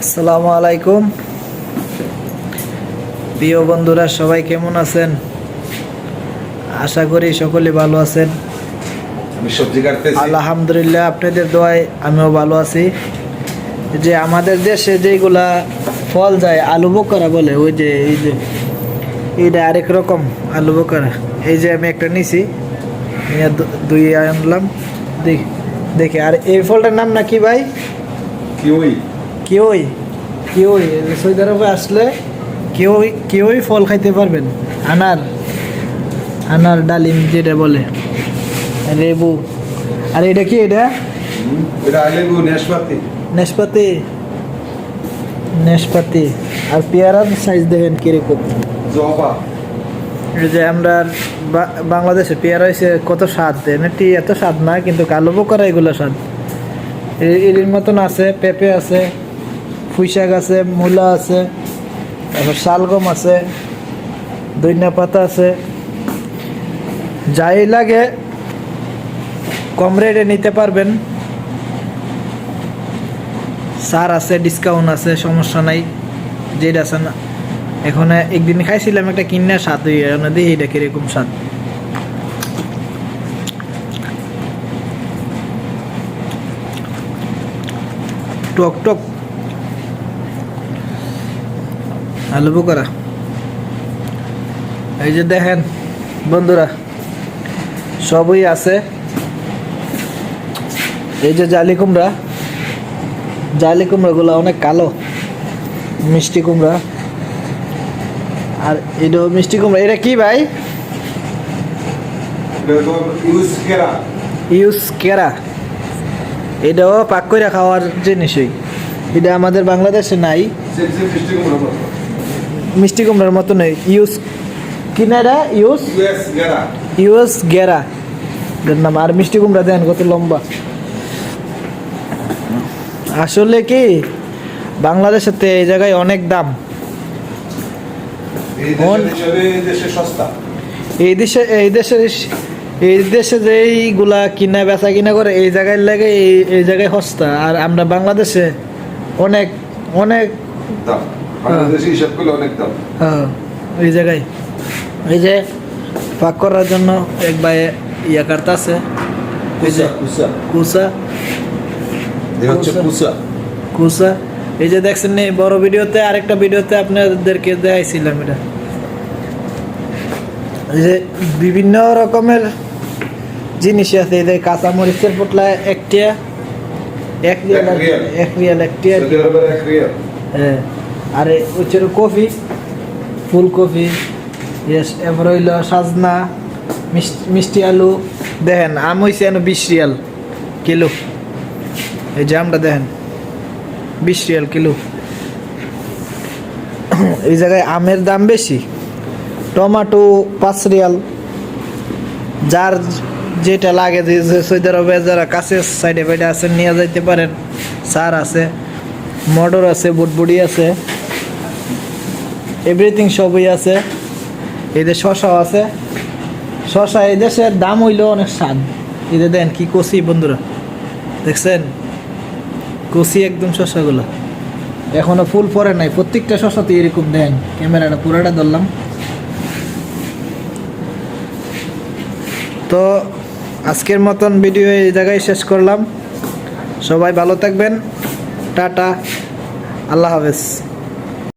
আসসালামু আলাইকুম। প্রিয় বন্ধুরা সবাই কেমন আছেন? আশা করি সকলে ভালো আছেন। আলহামদুলিল্লাহ আপনাদের দোয়ায় আমিও ভালো আছি। যে আমাদের দেশে যেগুলা ফল যায় আলু বোকারা বলে ওই যে এই যে এইটা আরেক রকম আলু বোকারা। এই যে আমি একটা নিছি দুই আনলাম। দেখি দেখি আর এই ফলটার নাম না কি ভাই? কিউই। কেউই কেউই সৌদি আরবে আসলে কেউই কেউই ফল খাইতে পারবেন। আনার। আনার ডালিম যেটা বলে। লেবু। আর এটা কি এটা? নেশপাতি নেশপাতি আর পেয়ারার সাইজ দেখেন কীরকম। জবা। এই যে আমরা বাংলাদেশে পেয়ারা হয়েছে কত স্বাদ? এটি এত স্বাদ না কিন্তু কালো পোকারা এগুলো স্বাদ। এর মতন আছে পেঁপে আছে। পুঁই শাক আছে, মূলা আছে, তারপর শালগম আছে দইনা পাতা আছে। যাই লাগে, কম রেটে নিতে পারবেন। সার আছে ডিসকাউন্ট আছে, সমস্যা নাই, যেটা আছে না। এখন একদিন খাইছিলাম একটা কিনা স্বাদ হয়ে দেখি এটা কীরকম স্বাদ টক টক আলু বোকারা। এই যে দেখেন বন্ধুরা সবই আছে। এই যে জালি কুমড়া জালি কুমড়াগুলো অনেক কালো মিষ্টি কুমড়া। আর এটা মিষ্টি কুমড়া। এটা কি ভাই? ইউজ কেরা। এটাও পাক করে খাওয়ার জিনিসই। এটা আমাদের বাংলাদেশে নাই। মিষ্টি কুমড়ার মতো নেই ইউজ কিনারা ইউজ ইউএস গেরা। নাম আর মিষ্টি কুমড়া দেন কত লম্বা। আসলে কি বাংলাদেশেতে এই জায়গায় অনেক দাম। এই দেশে সস্তা। এই দেশে এই দেশের এই দেশে যে এইগুলা কিনা বেচা কিনা করে এই জায়গায় লাগে এই এই জায়গায় সস্তা। আর আমরা বাংলাদেশে অনেক অনেক দাম। বাংলাদেশে হিসাব করলে অনেক দাম। হ্যাঁ, এই জায়গায়। এই যে পাক করার জন্য এক ভাই ইয়া কাটতে আছে। এই যে কুসা কুসা। এই হচ্ছে কুসা। কুসা। কুসা। এই যে দেখছেন নি বড় ভিডিওতে আরেকটা ভিডিওতে আপনাদেরকে দেখাইছিলাম এটা। এই যে বিভিন্ন রকমের জিনিস আছে এই যে কাঁচামরিচের পোটলা একটিয়া এক রিয়াল। এক রিয়াল। একটিয়া হ্যাঁ। আর হচ্ছে কফি ফুলকপি এবার হইল সাজনা মিষ্টি আলু। দেখেন, আম হইছে এনে বিশ রিয়াল কিলো। এই যে আমটা দেখেন, বিশ রিয়াল কিলো। এই জায়গায় আমের দাম বেশি, টমাটো পাঁচ রিয়াল। যার যেটা লাগে, যে যে সৌদি আরবে যারা কাছে সাইডে ফাইডে আছে নিয়ে যাইতে পারেন। সার আছে, মটর আছে বুটবুড়ি আছে। এভরিথিং সবই আছে। এদের শশাও আছে। শশা এই দেশের দাম হইলেও অনেক স্বাদ। এদের দেন কি কষি বন্ধুরা। দেখছেন? কষি একদম শশাগুলো। এখনও ফুল পরে নাই। প্রত্যেকটা শশাতে এরকম দেন। ক্যামেরাটা পুরোটা ধরলাম। তো আজকের মতন ভিডিও এই জায়গায় শেষ করলাম। সবাই ভালো থাকবেন। টাটা। আল্লাহ হাফেজ।